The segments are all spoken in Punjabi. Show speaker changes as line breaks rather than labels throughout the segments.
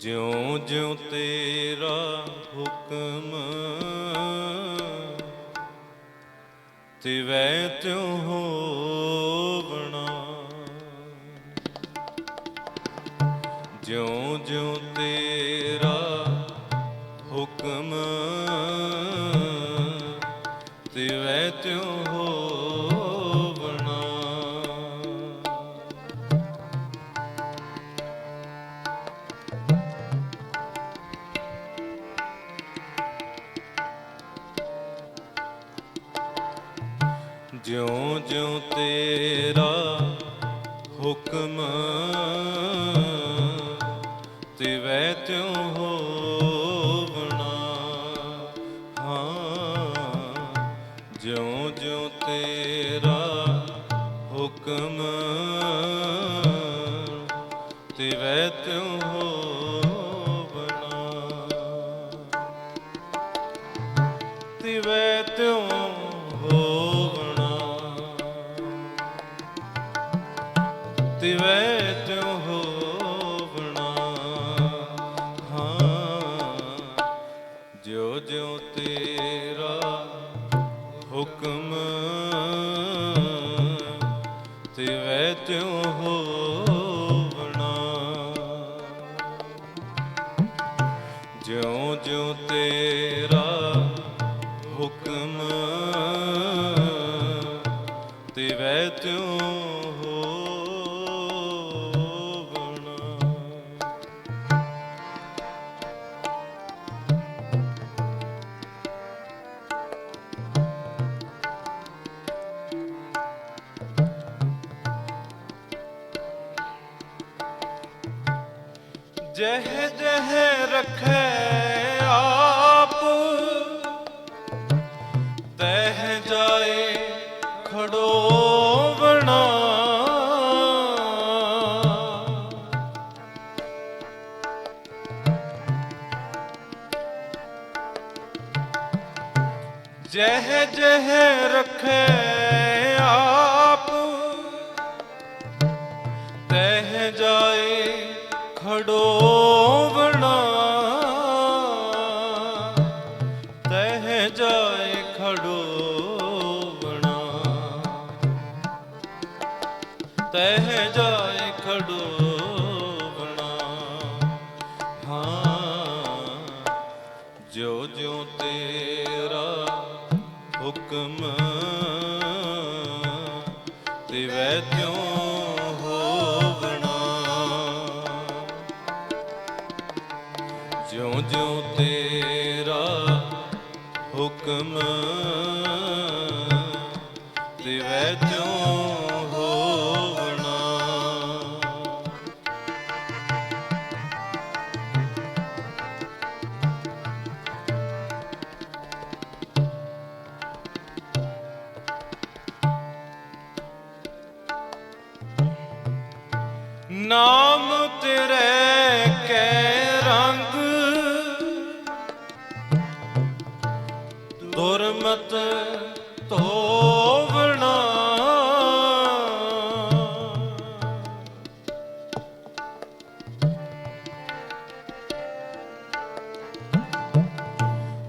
ਜਿਉ ਜਿਉ ਤੇਰਾ ਹੁਕਮ ਤਿਵੈ ਤਿਉ ਹੋਵਣਾ। ਜਿਉ ਜਿਉ ਤੇਰਾ ਹੁਕਮ ਤਿਵੈ ਤਿਉ ਤਿਉ ਹੋਵਣਾ? ਹਾਂ ਜਿਉ ਜਿਉ ਤੇਰਾ ਹੁਕਮ ਤਿਵੈ ਤਿਉ ਹੋਵਣਾ। ਤਿਵੈ ਤਿਉ ਹੋਵਣਾ। ਤਿਵੈ ਜਿਉ ਤੇਰਾ ਹੁਕਮ ਤਿਵੈ ਤਿਉ ਹੋਵਣਾ। ਜਹ ਜਹ ਰਖੈ ਆਪ ਤਹ ਜਾਏ ਖੜੋਵਣਾ ਜਹ ਜਹ ਰਖੈ ਆਪ ਜਿਉ ਜਿਉ ਤੇਰਾ ਹੁਕਮ ਦੁਰਮਤ ਧੋਵਣਾ।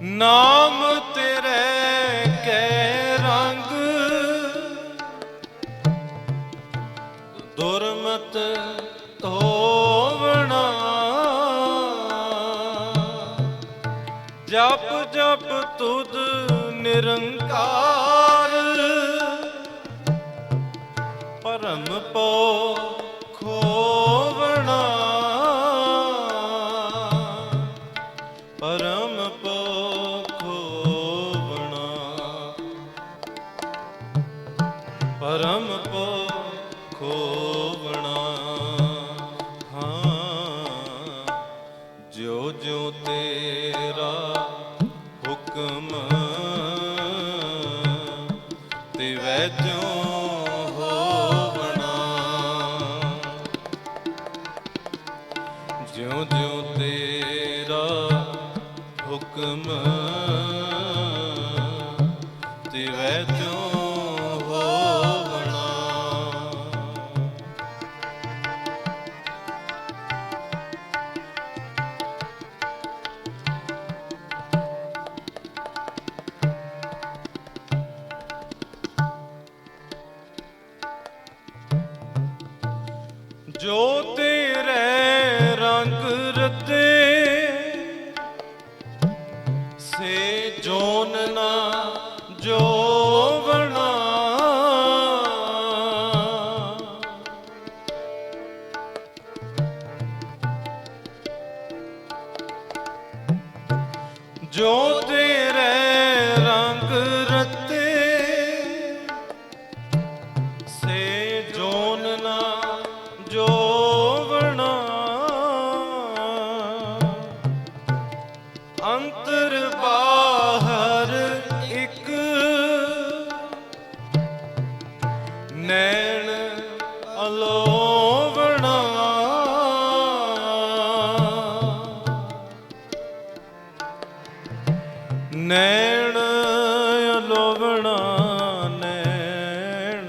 ਨਾਮ ਤੇਰੇ ਕੈ ਰੰਗ। ਦੁਰਮਤ ਧੋਵਣਾ। ਜਪ ਜਪ ਤੁਧ ਨਿਰੰਕਾਰ। ਪਰਮ ਪੋ ਖੋਵਣਾ ਪਰਮ ਪੋ ਖੋਵਣਾ ਪਰਮ ਪੋ ਖੋਵਣਾ ਹੁਕਮ ਤਿਵੈ ਤਿਉ ਜੋ ਤੇ ਨੈਣ ਲੋਵਣਾ ਨੈਣ।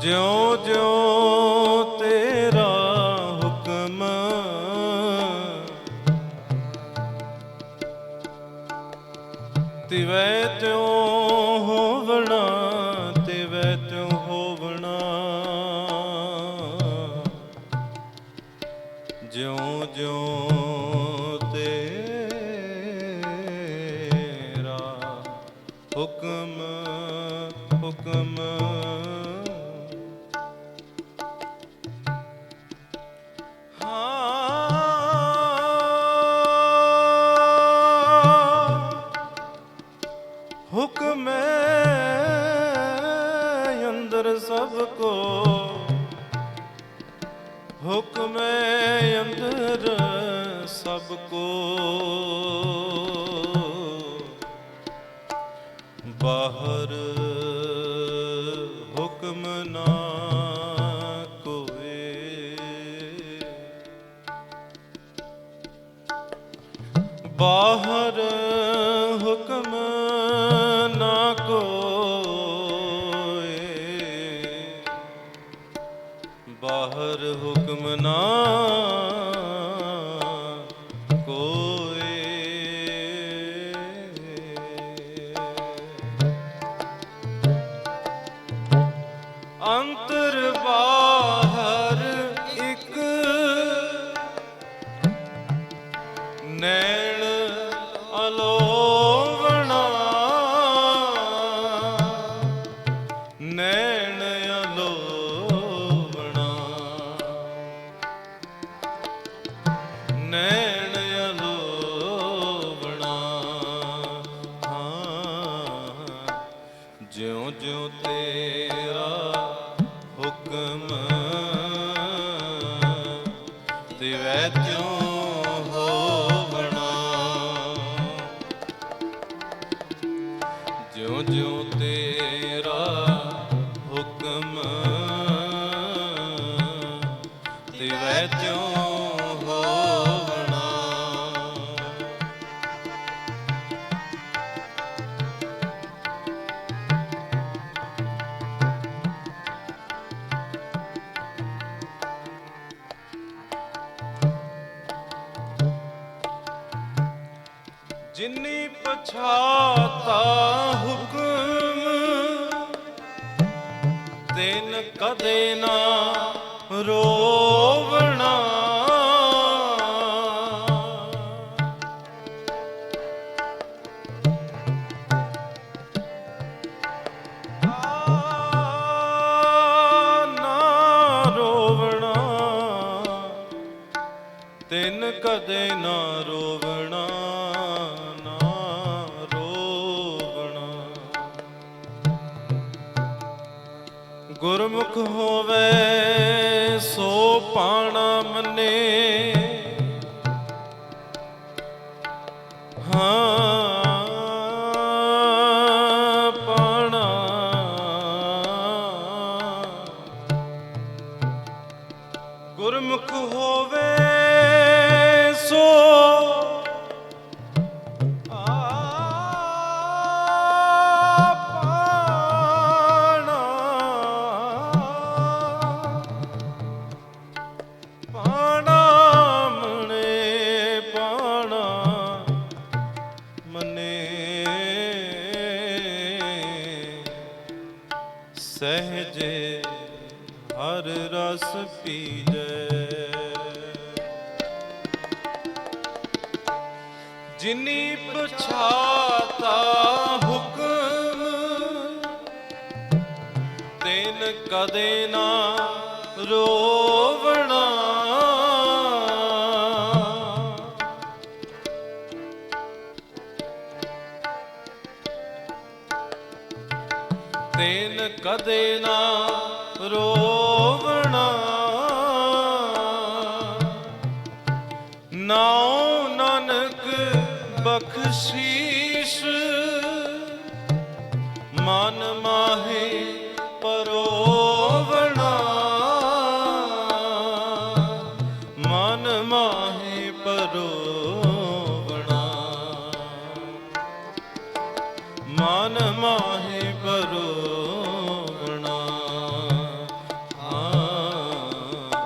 ਜਿਉ ਜਿਉ ਤੇਰਾ ਹੁਕਮ ਤਿਵੈ ਤਿਉ ਹੁਕਮ ਨਾ Hey. ਜਿੰਨੀ ਪਛਾਤਾ ਹੁਕਮ ਤੈਨ ਕਦੇ ਨਾ ਰੋਵਣਾ। ਕਦੇ ਨਾ ਰੋਵ হবে ਰਸ ਪੀਜੈ। ਜਿਨੀ ਪਛਾਤਾ ਹੁਕਮ ਤੈਨ ਕਦੇ ਨਾ ਰੋਵਣਾ। ਬਖਸ਼ੀਸ਼ ਮਨ ਮਾਹੇ ਪਰੋਵਣਾ। ਮਨ ਮਾਹੇ ਪਰੋਵਣਾ। ਮਨ ਮਾਹੇ ਪਰੋਵਣਾ। ਹਾਂ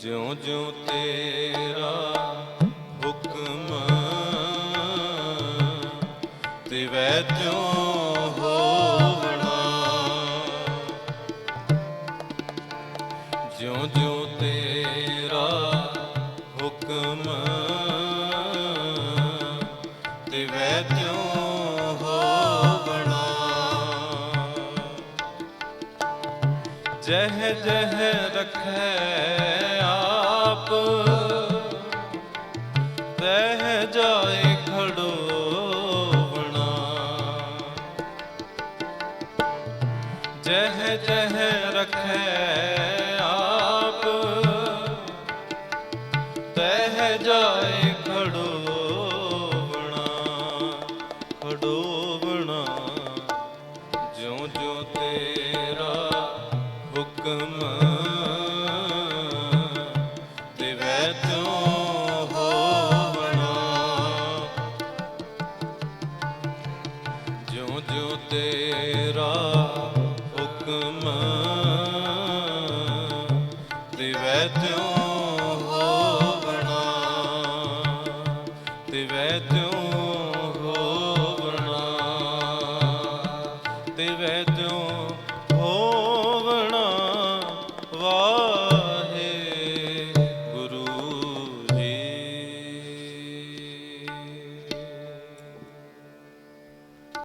ਜਿਉ ਜਿਉ ਤੇਰਾ ਤਿਉ ਹੋਵਣਾ ਜਿਉ ਜਿਉ ਤੇਰਾ ਹੁਕਮ ਤਿਵੈ ਤਿਉ ਹੋਵਣਾ। ਜਹ ਜਹ ਰਖੈ ਆਪ ਤਹ ਵੈ ਤਿਉ